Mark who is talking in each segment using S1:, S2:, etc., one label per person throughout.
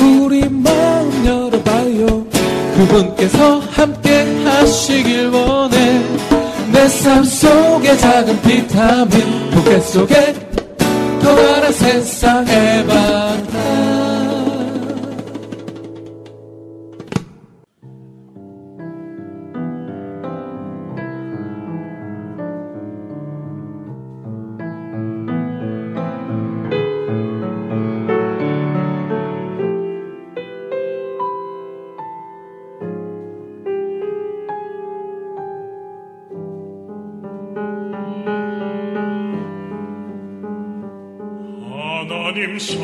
S1: 우리 마음 열어봐요. 그분께서 함께 하시길 원해. 내 삶 속에 작은 비타민 포켓 속에 또 다른 세상의 밤
S2: 하나님 사랑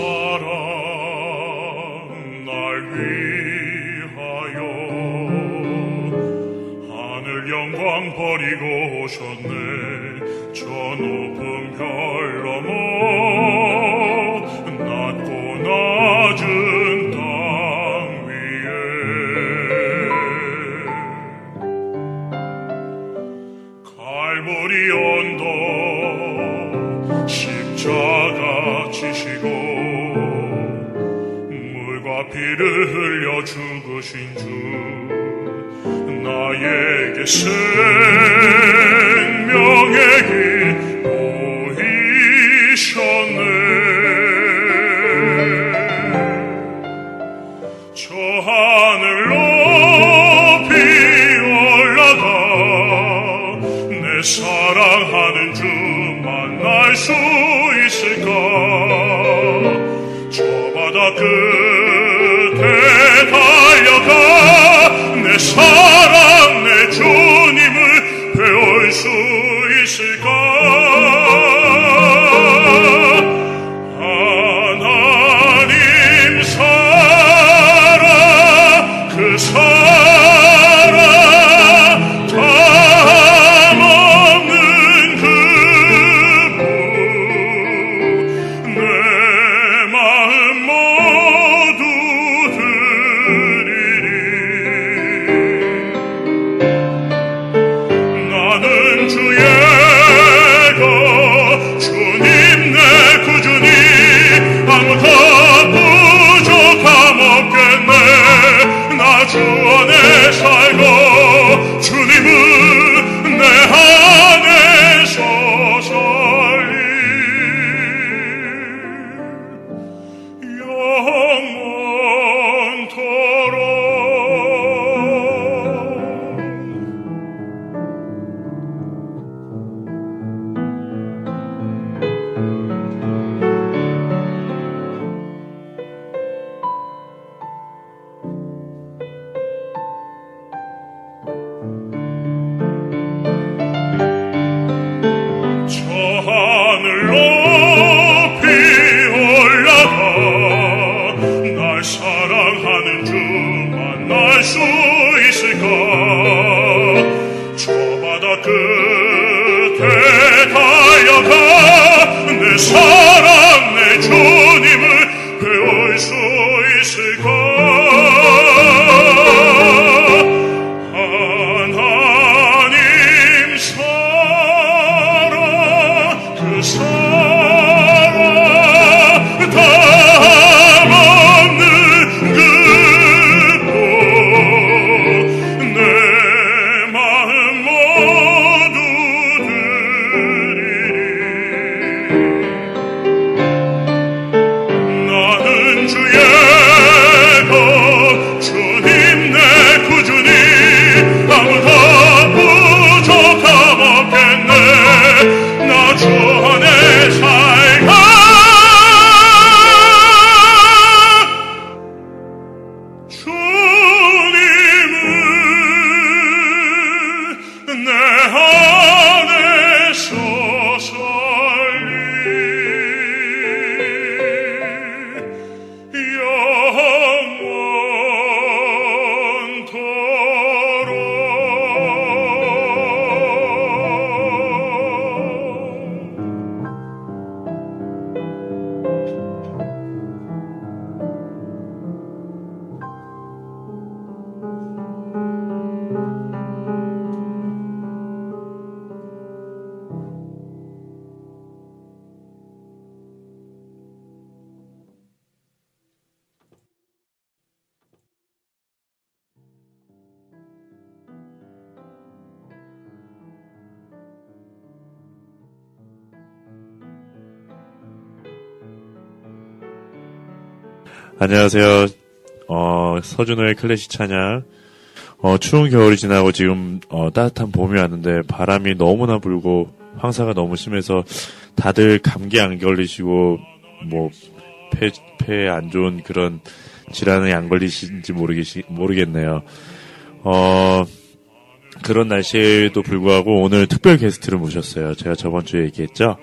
S2: 날 위하여 하늘 영광 버리고 오셨네. 피를 흘려 죽으신 주 나에게 세 属于世。
S3: 안녕하세요. 어, 서준호의 클래식 찬양. 어, 추운 겨울이 지나고 지금 어, 따뜻한 봄이 왔는데 바람이 너무나 불고 황사가 너무 심해서 다들 감기 안 걸리시고 뭐 폐, 폐에 안 좋은 그런 질환에 안 걸리신지 모르겠, 모르겠네요. 어, 그런 날씨에도 불구하고 오늘 특별 게스트를 모셨어요. 제가 저번 주에 얘기했죠.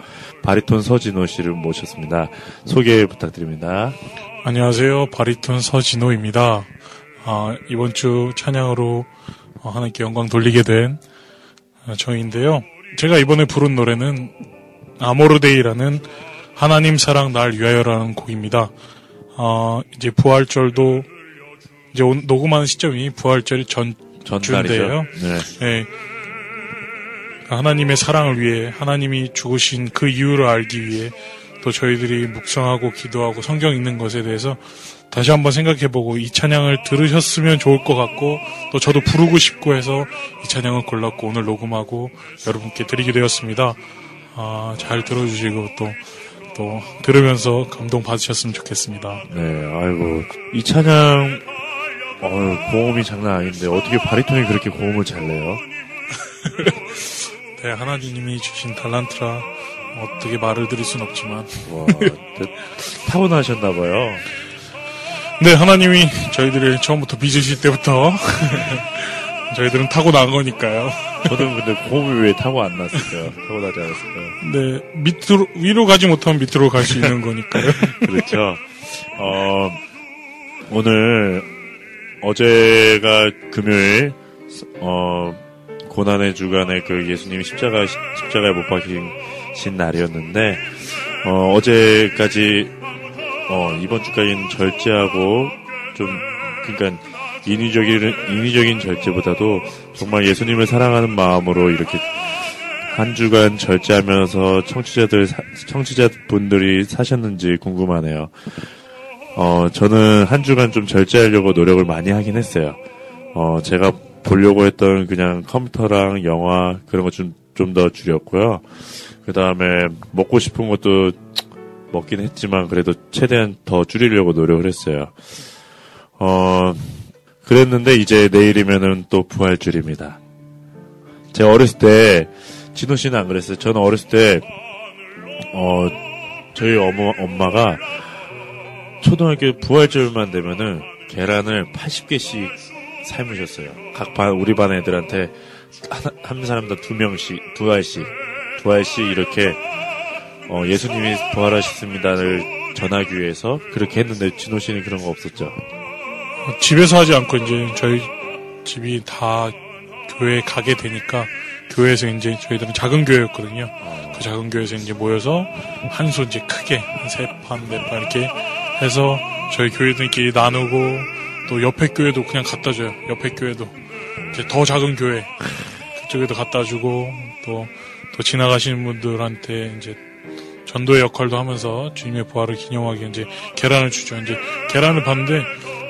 S3: 바리톤 서진호 씨를 모셨습니다. 소개 부탁드립니다.
S2: 안녕하세요. 바리톤 서진호입니다. 아, 이번 주 찬양으로 어, 하나님께 영광 돌리게 된 어, 저인데요. 제가 이번에 부른 노래는 아모르데이라는 하나님 사랑 날 위하여라는 곡입니다. 어, 이제 부활절도 이제 녹음하는 시점이 부활절이 전 전주인데요. 네. 네. 하나님의 사랑을 위해 하나님이 죽으신 그 이유를 알기 위해 또 저희들이 묵상하고 기도하고 성경 읽는 것에 대해서 다시 한번 생각해보고 이 찬양을 들으셨으면 좋을 것 같고 또 저도 부르고 싶고 해서 이 찬양을 골랐고 오늘 녹음하고 여러분께 드리게 되었습니다. 아, 잘 들어주시고 또, 또 들으면서 감동 받으셨으면 좋겠습니다.
S3: 네, 아이고. 이 찬양, 어 고음이 장난 아닌데 어떻게 바리톤이 그렇게 고음을 잘 내요?
S2: 네, 하나님이 주신 달란트라 어떻게 말을 드릴 순 없지만. 와,
S3: 타고나셨나봐요.
S2: 네, 하나님이 저희들을 처음부터 빚으실 때부터 저희들은 타고난 거니까요.
S3: 저는 근데 고음이 왜 타고 안 났을까요? 타고나지 않았을까요?
S2: 네, 밑으로, 위로 가지 못하면 밑으로 갈 수 있는 거니까요.
S3: 그렇죠. 어, 오늘, 어제가 금요일, 어, 고난의 주간에 그 예수님이 십자가, 십자가에 못 박힌 신 날이었는데 어, 어제까지 어, 이번 주까지는 절제하고 좀 그러니까 인위적인 인위적인 절제보다도 정말 예수님을 사랑하는 마음으로 이렇게 한 주간 절제하면서 청취자들 청취자 분들이 사셨는지 궁금하네요. 어, 저는 한 주간 좀 절제하려고 노력을 많이 하긴 했어요. 어, 제가 보려고 했던 그냥 컴퓨터랑 영화 그런 거좀좀 더 줄였고요. 그 다음에 먹고 싶은 것도 먹긴 했지만 그래도 최대한 더 줄이려고 노력을 했어요. 어, 그랬는데 이제 내일이면은 또 부활줄입니다. 제가 어렸을 때, 진호 씨는 안 그랬어요. 저는 어렸을 때, 어, 저희 어머, 엄마가 초등학교 부활절만 되면은 계란을 80개씩 삶으셨어요. 각 반, 우리 반 애들한테 한, 한 사람당 두 명씩, 두 알씩. 부활시 이렇게 어, 예수님이 부활하셨습니다를 전하기 위해서 그렇게 했는데 진호 씨는 그런 거 없었죠?
S2: 집에서 하지 않고 이제 저희 집이 다 교회에 가게 되니까 교회에서 이제 저희들은 작은 교회였거든요. 그 작은 교회에서 이제 모여서 한소 이제 크게 세 판, 네 판 이렇게 해서 저희 교회들끼리 나누고 또 옆에 교회도 그냥 갖다 줘요. 옆에 교회도 이제 더 작은 교회 그쪽에도 갖다 주고 또 또 지나가시는 분들한테 이제 전도의 역할도 하면서 주님의 부활을 기념하기 이제 계란을 주죠. 이제 계란을 봤는데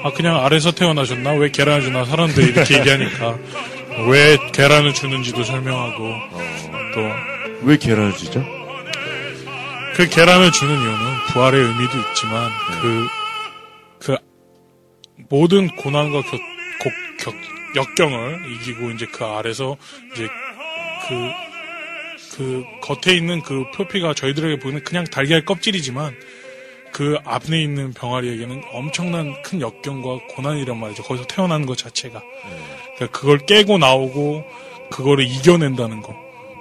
S2: 아 그냥 아래서 태어나셨나 왜 계란을 주나 사람들이 이렇게 얘기하니까 왜 계란을 주는지도 설명하고 또
S3: 왜 계란을 주죠?
S2: 그 계란을 주는 이유는 부활의 의미도 있지만 그그 그 모든 고난과 격, 격, 격, 역경을 이기고 이제 그 아래서 이제 그 그 겉에 있는 그 표피가 저희들에게 보이는 그냥 달걀 껍질이지만 그 앞에 있는 병아리에게는 엄청난 큰 역경과 고난이란 말이죠. 거기서 태어나는 것 자체가. 그러니까 그걸 깨고 나오고 그거를 이겨낸다는 거.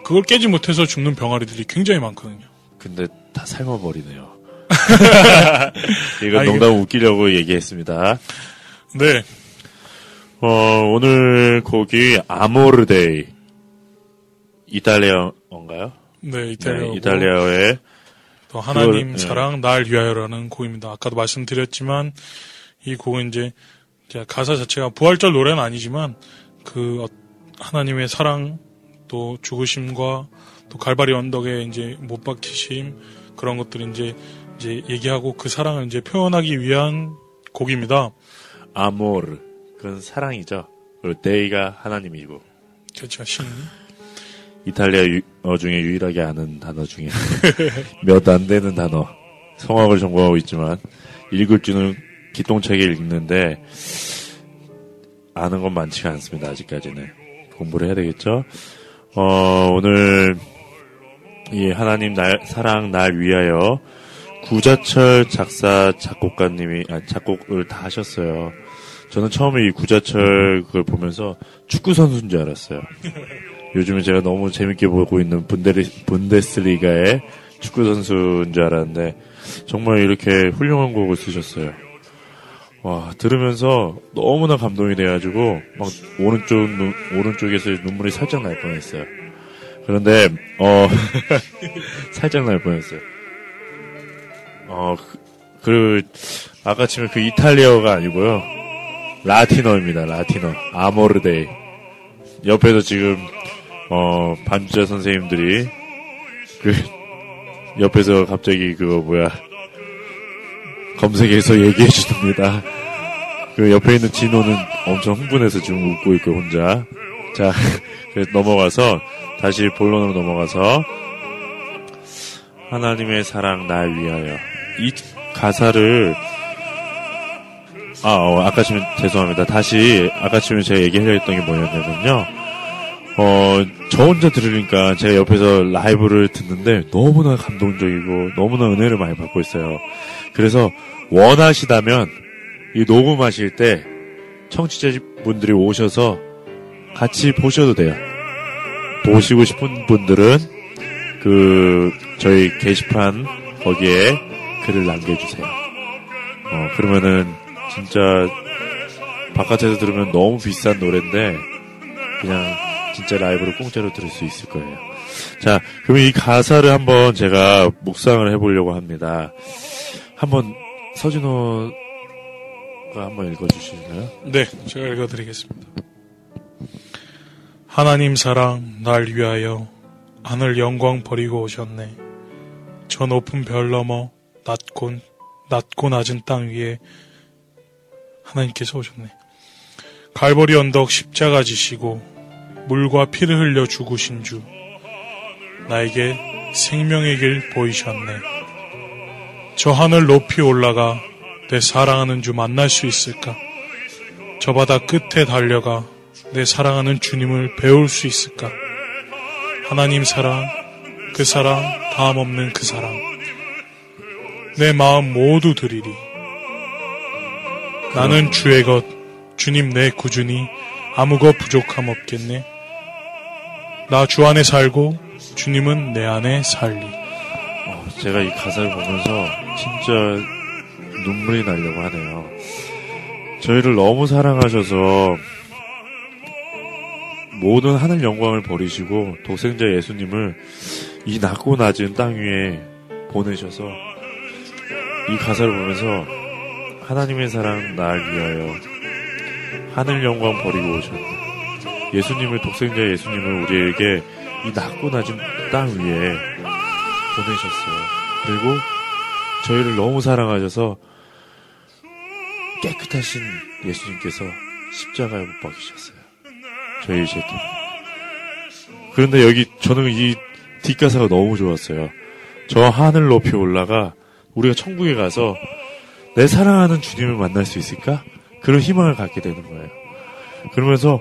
S2: 그걸 깨지 못해서 죽는 병아리들이 굉장히 많거든요.
S3: 근데 다 삶아버리네요. 이거 농담 웃기려고 얘기했습니다.
S2: 네.
S3: 어, 오늘 곡이 아모르데이. 이탈리아 어인가요?
S2: 네, 이탈리아. 네,
S3: 이탈리아어의
S2: 또 하나님 그걸, 네. 사랑 날 위하여라는 곡입니다. 아까도 말씀드렸지만 이 곡은 이제 가사 자체가 부활절 노래는 아니지만 그 어, 하나님의 사랑 또 죽으심과 또 갈바리 언덕에 이제 못 박히심 그런 것들을 이제 이제 얘기하고 그 사랑을 이제 표현하기 위한 곡입니다.
S3: 아모르 그건 사랑이죠. 그리고 데이가 하나님이고.
S2: 그렇죠. 신.
S3: 이탈리아 어 중에 유일하게 아는 단어 중에 몇 안 되는 단어. 성악을 전공하고 있지만 읽을 줄은 기똥차게 읽는데 아는 건 많지가 않습니다. 아직까지는 공부를 해야 되겠죠. 어, 오늘 이 하나님 날 사랑 날 위하여 구자철 작사 작곡가님이 아, 작곡을 다 하셨어요. 저는 처음에 이 구자철 그걸 보면서 축구 선수인 줄 알았어요. 요즘에 제가 너무 재밌게 보고 있는 분데리, 분데스리가의 축구 선수인 줄 알았는데 정말 이렇게 훌륭한 곡을 쓰셨어요. 와 들으면서 너무나 감동이 돼가지고 막 오른쪽 눈, 오른쪽에서 눈물이 살짝 날 뻔했어요. 그런데 어 살짝 날 뻔했어요. 어그 그, 아까 치면 그 이탈리아어가 아니고요 라틴어입니다. 라틴어 아모르데이 옆에서 지금 어 반주자 선생님들이 그 옆에서 갑자기 그거 뭐야 검색해서 얘기해 주십니다. 그 옆에 있는 진호는 엄청 흥분해서 지금 웃고 있고 혼자. 자, 넘어가서 다시 본론으로 넘어가서 하나님의 사랑 날 위하여 이 가사를 아, 어, 아까 지금 죄송합니다. 다시 아까 지금 제가 얘기하려 했던 게 뭐였냐면요. 어, 저 혼자 들으니까 제가 옆에서 라이브를 듣는데 너무나 감동적이고 너무나 은혜를 많이 받고 있어요. 그래서 원하시다면 이 녹음하실 때 청취자분들이 오셔서 같이 보셔도 돼요. 보시고 싶은 분들은 그 저희 게시판 거기에 글을 남겨주세요. 어, 그러면은 진짜 바깥에서 들으면 너무 비싼 노래인데 그냥 진짜 라이브로 공짜로 들을 수 있을 거예요. 자, 그러면 이 가사를 한번 제가 묵상을 해보려고 합니다. 한번 서진호가 한번 읽어주실까요?
S2: 네, 제가 읽어드리겠습니다. 하나님 사랑 날 위하여 하늘 영광 버리고 오셨네. 저 높은 별 넘어 낮고 낮고 낮은 땅 위에 하나님께서 오셨네. 갈보리 언덕 십자가 지시고 물과 피를 흘려 죽으신 주 나에게 생명의 길 보이셨네. 저 하늘 높이 올라가 내 사랑하는 주 만날 수 있을까? 저 바다 끝에 달려가 내 사랑하는 주님을 배울 수 있을까? 하나님 사랑, 그 사랑, 다음 없는 그 사랑. 내 마음 모두 드리리. 나는 주의 것, 주님 내 구준이 아무것 부족함 없겠네. 나 주 안에 살고 주님은 내 안에 살리.
S3: 어, 제가 이 가사를 보면서 진짜 눈물이 나려고 하네요. 저희를 너무 사랑하셔서 모든 하늘 영광을 버리시고 독생자 예수님을 이 낮고 낮은 땅 위에 보내셔서 이 가사를 보면서 하나님의 사랑 날 위하여 하늘 영광 버리고 오셨네. 예수님을 독생자 예수님을 우리에게 이 낮고 낮은 땅 위에 보내셨어요. 그리고 저희를 너무 사랑하셔서 깨끗하신 예수님께서 십자가에 못 박히셨어요. 저희 죄도. 그런데 여기 저는 이 뒷가사가 너무 좋았어요. 저 하늘 높이 올라가 우리가 천국에 가서 내 사랑하는 주님을 만날 수 있을까? 그런 희망을 갖게 되는 거예요. 그러면서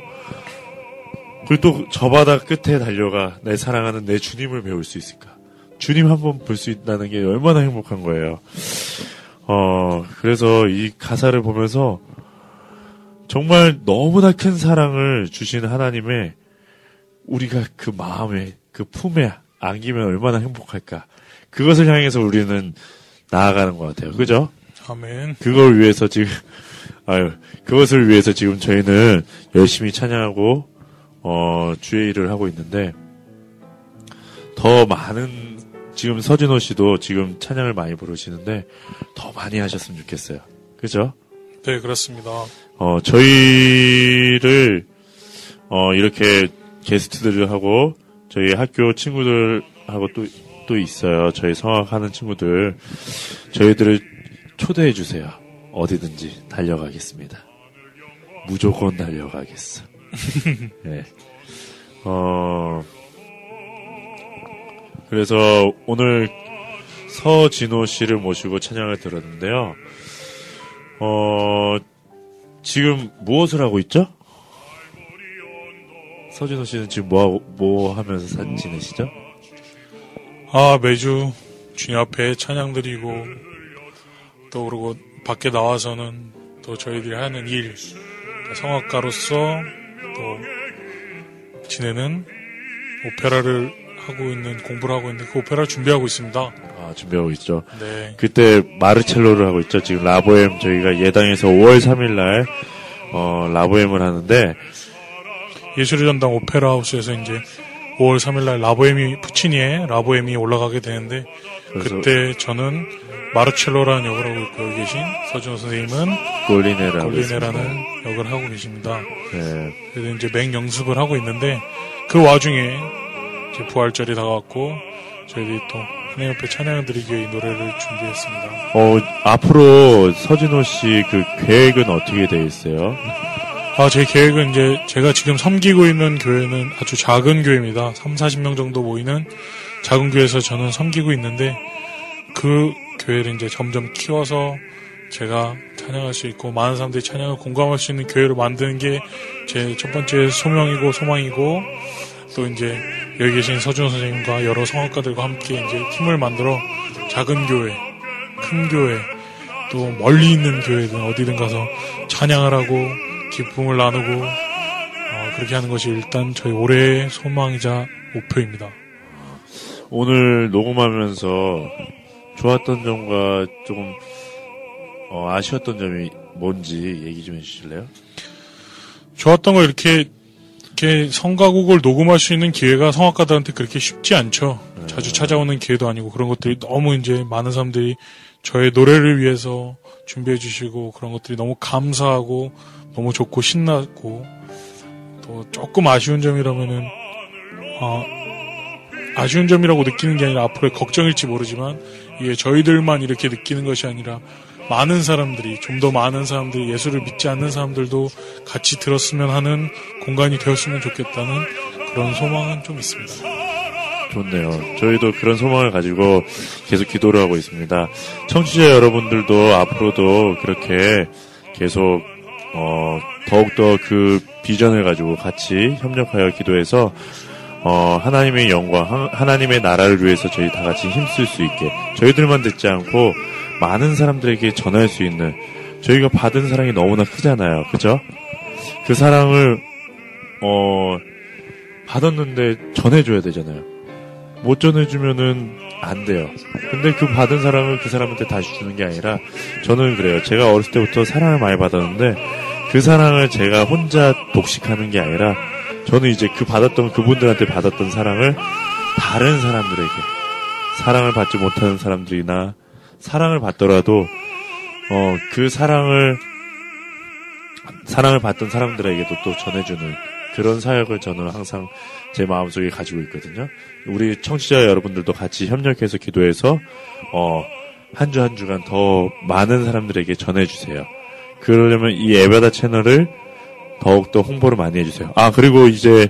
S3: 그리고 또 저 바다 끝에 달려가 내 사랑하는 내 주님을 배울 수 있을까? 주님 한번 볼 수 있다는 게 얼마나 행복한 거예요. 어, 그래서 이 가사를 보면서 정말 너무나 큰 사랑을 주신 하나님의 우리가 그 마음에, 그 품에 안기면 얼마나 행복할까. 그것을 향해서 우리는 나아가는 것 같아요. 그죠?
S2: 아멘.
S3: 그걸 위해서 지금, 아유, 그것을 위해서 지금 저희는 열심히 찬양하고, 어, 주의 일을 하고 있는데, 더 많은, 지금 서진호 씨도 지금 찬양을 많이 부르시는데, 더 많이 하셨으면 좋겠어요. 그죠?
S2: 네, 그렇습니다.
S3: 어, 저희를, 어, 이렇게 게스트들을 하고, 저희 학교 친구들하고 또, 또 있어요. 저희 성악하는 친구들. 저희들을 초대해 주세요. 어디든지 달려가겠습니다. 무조건 달려가겠어. 네. 어, 그래서 오늘 서진호 씨를 모시고 찬양을 들었는데요. 어, 지금 무엇을 하고 있죠? 서진호 씨는 지금 뭐, 하고, 뭐 하면서 사진 지내시죠?
S2: 아, 매주 주님 앞에 찬양 드리고, 또 그러고 밖에 나와서는 또 저희들이 하는 일, 성악가로서 또 지내는 오페라를 하고 있는, 공부를 하고 있는데 그 오페라를 준비하고 있습니다.
S3: 아, 준비하고 있죠.
S2: 네.
S3: 그때 마르첼로를 하고 있죠. 지금 라보엠 저희가 예당에서 5월 3일날 어, 라보엠을 하는데
S2: 예술의 전당 오페라 하우스에서 이제 5월 3일날 라보엠이, 푸치니의 라보엠이 올라가게 되는데, 그때 저는 마르첼로라는 역을 하고 있고, 계신 서준호 선생님은 골리네라는 역을 하고 계십니다.
S3: 네.
S2: 그래서 이제 맹 연습을 하고 있는데 그 와중에 이제 부활절이 다가왔고 저희들이 또 하나님 옆에 찬양을 드리기 위해 이 노래를 준비했습니다.
S3: 어, 앞으로 서진호 씨 그 계획은 어떻게 돼 있어요?
S2: 아, 제 계획은 이제 제가 지금 섬기고 있는 교회는 아주 작은 교회입니다. 3, 40명 정도 모이는 작은 교회에서 저는 섬기고 있는데 그 교회를 이제 점점 키워서 제가 찬양할 수 있고 많은 사람들이 찬양을 공감할 수 있는 교회를 만드는 게 제 첫 번째 소명이고 소망이고 또 이제 여기 계신 서준호 선생님과 여러 성악가들과 함께 이제 팀을 만들어 작은 교회, 큰 교회, 또 멀리 있는 교회든 어디든 가서 찬양을 하고 기쁨을 나누고 어, 그렇게 하는 것이 일단 저희 올해의 소망이자 목표입니다.
S3: 오늘 녹음하면서 좋았던 점과 조금 어, 아쉬웠던 점이 뭔지 얘기 좀 해주실래요?
S2: 좋았던 거 이렇게 이렇게 성가곡을 녹음할 수 있는 기회가 성악가들한테 그렇게 쉽지 않죠. 자주 찾아오는 기회도 아니고 그런 것들이 너무 이제 많은 사람들이 저의 노래를 위해서 준비해 주시고 그런 것들이 너무 감사하고 너무 좋고 신났고 또 조금 아쉬운 점이라면은 아, 아쉬운 점이라고 느끼는 게 아니라 앞으로의 걱정일지 모르지만 이게 저희들만 이렇게 느끼는 것이 아니라 많은 사람들이 좀 더 많은 사람들이 예수를 믿지 않는 사람들도 같이 들었으면 하는 공간이 되었으면 좋겠다는 그런 소망은 좀 있습니다.
S3: 좋네요. 저희도 그런 소망을 가지고 계속 기도를 하고 있습니다. 청취자 여러분들도 앞으로도 그렇게 계속 어, 더욱더 그 비전을 가지고 같이 협력하여 기도해서 어, 하나님의 하- 하나님의 나라를 위해서 저희 다 같이 힘쓸 수 있게 저희들만 듣지 않고 많은 사람들에게 전할 수 있는 저희가 받은 사랑이 너무나 크잖아요. 그죠? 그 사랑을 어, 받았는데 전해줘야 되잖아요. 못 전해주면은 안 돼요. 근데 그 받은 사랑을 그 사람한테 다시 주는 게 아니라 저는 그래요. 제가 어렸을 때부터 사랑을 많이 받았는데 그 사랑을 제가 혼자 독식하는 게 아니라 저는 이제 그 받았던 그분들한테 받았던 사랑을 다른 사람들에게 사랑을 받지 못하는 사람들이나 사랑을 받더라도 어 그 사랑을 사랑을 받던 사람들에게도 또 전해주는 그런 사역을 저는 항상 제 마음속에 가지고 있거든요. 우리 청취자 여러분들도 같이 협력해서 기도해서 어, 한 주 한 주간 더 많은 사람들에게 전해주세요. 그러려면 이 에바다 채널을 더욱더 홍보를 많이 해주세요. 아, 그리고 이제,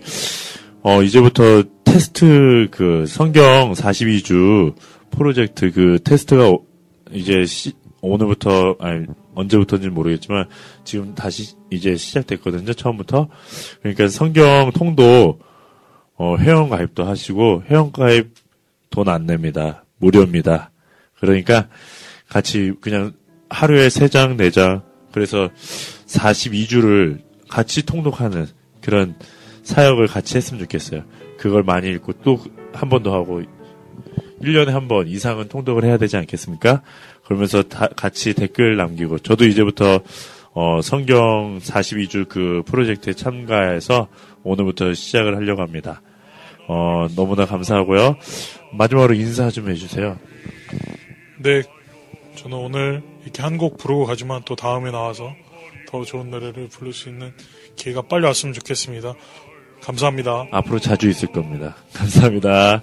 S3: 어, 이제부터 테스트 그 성경 42주 프로젝트 그 테스트가 오- 이제 시- 오늘부터, 아니, 언제부터인지 모르겠지만 지금 다시 이제 시작됐거든요. 처음부터. 그러니까 성경 통도 어, 회원 가입도 하시고 회원 가입 돈 안 냅니다. 무료입니다. 그러니까 같이 그냥 하루에 3장, 4장 그래서 42주를 같이 통독하는 그런 사역을 같이 했으면 좋겠어요. 그걸 많이 읽고 또 한 번 더 하고 1년에 한 번 이상은 통독을 해야 되지 않겠습니까? 그러면서 다 같이 댓글 남기고 저도 이제부터 어, 성경 42주 그 프로젝트에 참가해서 오늘부터 시작을 하려고 합니다. 어, 너무나 감사하고요. 마지막으로 인사 좀 해주세요.
S2: 네, 저는 오늘 이렇게 한 곡 부르고 가지만 또 다음에 나와서 더 좋은 노래를 부를 수 있는 기회가 빨리 왔으면 좋겠습니다. 감사합니다.
S3: 앞으로 자주 있을 겁니다. 감사합니다.